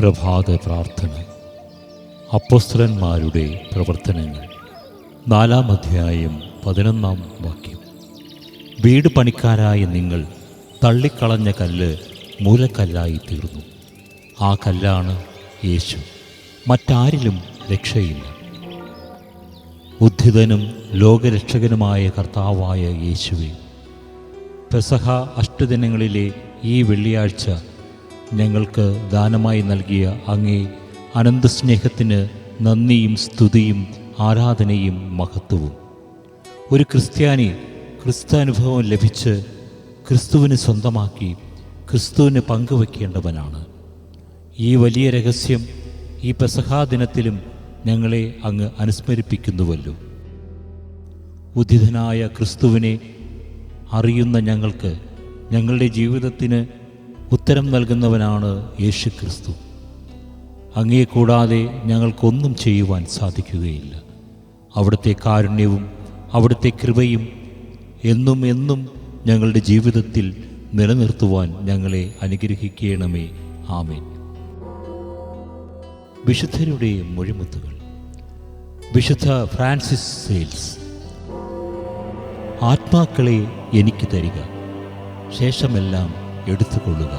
പ്രഭാത പ്രാർത്ഥന. അപ്പോസ്തലന്മാരുടെ പ്രവർത്തനങ്ങൾ. നാലാം അധ്യായം പതിനൊന്നാം വാക്യം. വീട് പണിക്കാരായ നിങ്ങൾ തള്ളിക്കളഞ്ഞ കല്ല് മൂലക്കല്ലായി തീർന്നു. ആ കല്ലാണ് യേശു. മറ്റാരിലും രക്ഷയില്ല. ഉദ്ധിതനും ലോകരക്ഷകനുമായ കർത്താവായ യേശുവെ പെസഹ അഷ്ടദിനങ്ങളിലെ ഈ വെള്ളിയാഴ്ച ഞങ്ങൾക്ക് ദാനമായി നൽകിയ അങ്ങേ അനന്തസ്നേഹത്തിന് നന്ദിയും സ്തുതിയും ആരാധനയും മഹത്വവും. ഒരു ക്രിസ്ത്യാനി ക്രിസ്താനുഭവം ലഭിച്ച് ക്രിസ്തുവിന് സ്വന്തമാക്കി ക്രിസ്തുവിന് പങ്കുവെക്കേണ്ടവനാണ്. ഈ വലിയ രഹസ്യം ഈ പെസഹാ ദിനത്തിലും ഞങ്ങളെ അങ്ങ് അനുസ്മരിപ്പിക്കുന്നുവല്ലോ. ഉദിതനായ ക്രിസ്തുവിനെ അറിയുന്ന ഞങ്ങൾക്ക് ഞങ്ങളുടെ ജീവിതത്തിന് ഉത്തരം നൽകുന്നവനാണ് യേശു ക്രിസ്തു അങ്ങേ കൂടാതെ ഞങ്ങൾക്കൊന്നും ചെയ്യുവാൻ സാധിക്കുകയില്ല. അവിടുത്തെ കാരുണ്യവും അവിടുത്തെ കൃപയും എന്നും എന്നും ഞങ്ങളുടെ ജീവിതത്തിൽ നിലനിർത്തുവാൻ ഞങ്ങളെ അനുഗ്രഹിക്കണമേ. ആമേൻ. വിശുദ്ധരുടെ മൊഴിമുത്തുകൾ. വിശുദ്ധ ഫ്രാൻസിസ് സെയിൽസ് ആത്മാക്കളെ എനിക്ക് തരിക. ശേഷമെല്ലാം எடுத்துக்கொள்ளுக